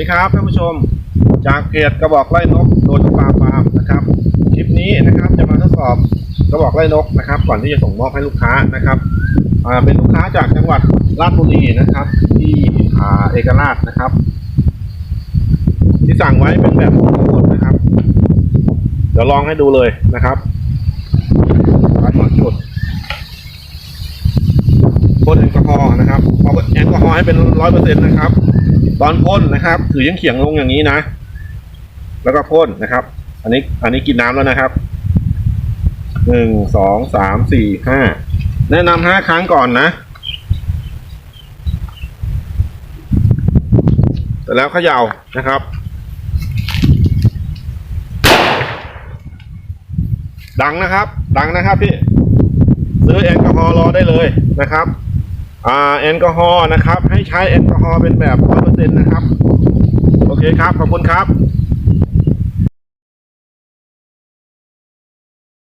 ดีครับท่านผู้ชม จากเพจกระบอกไล่นกโดนปลาฟาร์มนะครับ คลิปนี้นะครับจะมาทดสอบกระบอกไล่นกนะครับ ก่อนที่จะส่งมอบให้ลูกค้านะครับเป็นลูกค้าจากจังหวัดราชบุรีนะครับ ที่อ่าเอกราชนะครับ ที่สั่งไว้เป็นแบบทั้งหมดนะครับ เดี๋ยวลองให้ดูเลยนะครับวัดหมดจุดพ่นแอลกอฮอล์นะครับเอาแอลกอฮอล์ให้เป็นร้อยเปอร์เซ็นต์นะครับ ตอนพ่นนะครับ ถือยังเขียงลงอย่างนี้นะ แล้วก็พ่นนะครับ อันนี้อันนี้กินน้ำแล้วนะครับหนึ่งสองสามสี่ห้าแนะนำห้าครั้งก่อนนะแต่แล้วเขย่านะครับดังนะครับ ดังนะครับพี่ ซื้อแอลกอฮอล์รอได้เลยนะครับ แอลกอฮอล์นะครับ ให้ใช้แอลกอฮอล์เป็นแบบร้อยเปอร์เซ็นต์นะครับ โอเคครับ ขอบคุณครับ